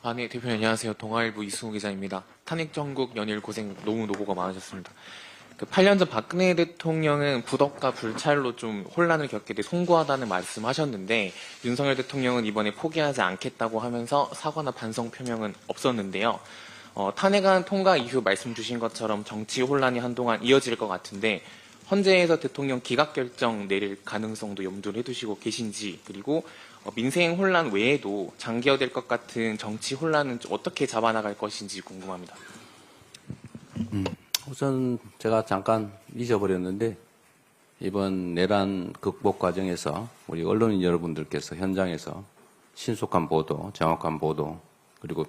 아, 네, 대표님 안녕하세요. 동아일보 이승우 기자입니다. 탄핵 전국 연일 고생 너무 노고가 많으셨습니다. 그 8년 전 박근혜 대통령은 부덕과 불찰로 좀 혼란을 겪게 돼 송구하다는 말씀하셨는데 윤석열 대통령은 이번에 포기하지 않겠다고 하면서 사과나 반성 표명은 없었는데요. 어, 탄핵안 통과 이후 말씀 주신 것처럼 정치 혼란이 한동안 이어질 것 같은데 헌재에서 대통령 기각 결정 내릴 가능성도 염두를 해두시고 계신지 그리고 어, 민생 혼란 외에도 장기화될 것 같은 정치 혼란은 좀 어떻게 잡아나갈 것인지 궁금합니다. 우선 제가 잠깐 잊어버렸는데 이번 내란 극복 과정에서 우리 언론인 여러분들께서 현장에서 신속한 보도, 정확한 보도 그리고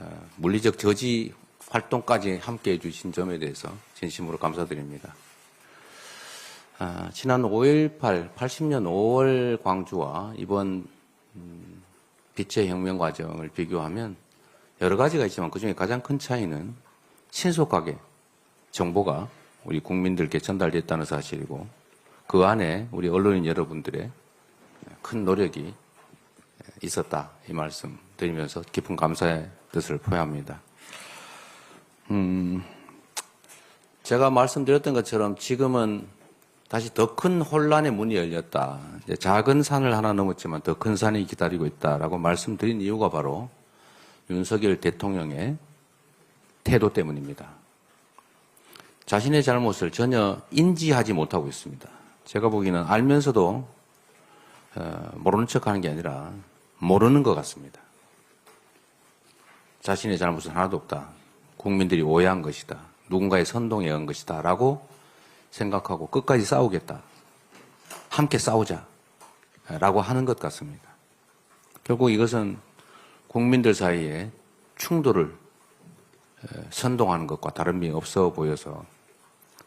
어, 물리적 저지 활동까지 함께 해주신 점에 대해서 진심으로 감사드립니다. 아, 지난 5.18 80년 5월 광주와 이번 음, 빛의 혁명 과정을 비교하면 여러 가지가 있지만 그중에 가장 큰 차이는 신속하게 정보가 우리 국민들께 전달됐다는 사실이고 그 안에 우리 언론인 여러분들의 큰 노력이 있었다 이 말씀 드리면서 깊은 감사의 뜻을 표합니다. 음, 제가 말씀드렸던 것처럼 지금은 다시 더 큰 혼란의 문이 열렸다. 작은 산을 하나 넘었지만 더 큰 산이 기다리고 있다라고 말씀드린 이유가 바로 윤석열 대통령의 태도 때문입니다. 자신의 잘못을 전혀 인지하지 못하고 있습니다. 제가 보기에는 알면서도 어, 모르는 척하는 게 아니라 모르는 것 같습니다. 자신의 잘못은 하나도 없다. 국민들이 오해한 것이다. 누군가의 선동에 의한 것이다. 라고 생각하고 끝까지 싸우겠다. 함께 싸우자. 라고 하는 것 같습니다. 결국 이것은 국민들 사이에 충돌을 에, 선동하는 것과 미 없어 보여서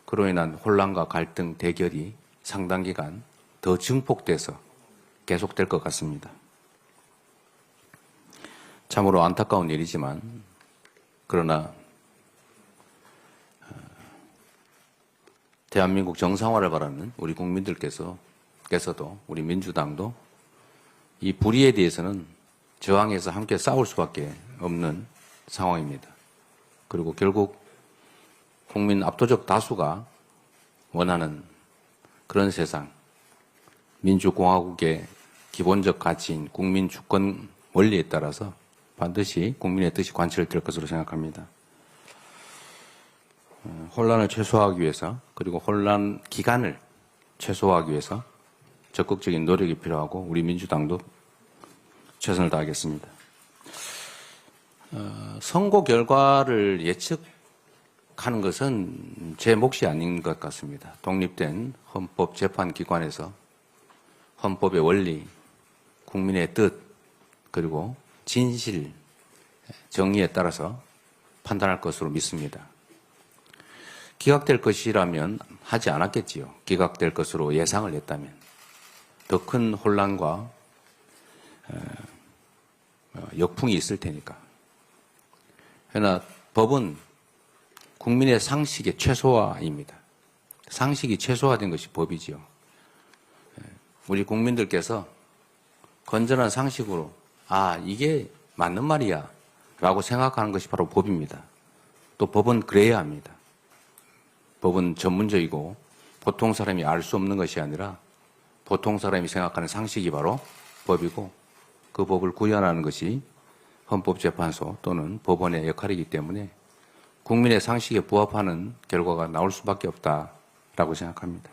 그로 인한 혼란과 갈등, 대결이 상당 기간 더 증폭돼서 계속될 것 같습니다. 참으로 안타까운 일이지만 그러나 대한민국 정상화를 바라는 우리 국민들께서 께서도 우리 민주당도 이 불의에 대해서는 저항해서 함께 싸울 수밖에 없는 상황입니다. 그리고 결국 국민 압도적 다수가 원하는 그런 세상, 민주공화국의 기본적 가치인 국민 주권 원리에 따라서 반드시 국민의 뜻이 관철될 것으로 생각합니다. 어, 혼란을 최소화하기 위해서 그리고 혼란 기간을 최소화하기 위해서 적극적인 노력이 필요하고 우리 민주당도 최선을 다하겠습니다. 어, 선거 결과를 예측하는 것은 제 몫이 아닌 것 같습니다. 독립된 헌법재판기관에서 헌법의 원리, 국민의 뜻, 그리고 진실, 정의에 따라서 판단할 것으로 믿습니다. 기각될 것이라면 하지 않았겠지요. 기각될 것으로 예상을 했다면. 더 큰 혼란과 어, 역풍이 있을 테니까. 그러나 법은 국민의 상식의 최소화입니다. 상식이 최소화된 것이 법이지요. 예, 우리 국민들께서 건전한 상식으로 아 이게 맞는 말이야 라고 생각하는 것이 바로 법입니다. 또 법은 그래야 합니다. 법은 전문적이고 보통 사람이 알 수 없는 것이 아니라 보통 사람이 생각하는 상식이 바로 법이고 그 법을 구현하는 것이 헌법재판소 또는 법원의 역할이기 때문에 국민의 상식에 부합하는 결과가 나올 수밖에 없다라고 생각합니다.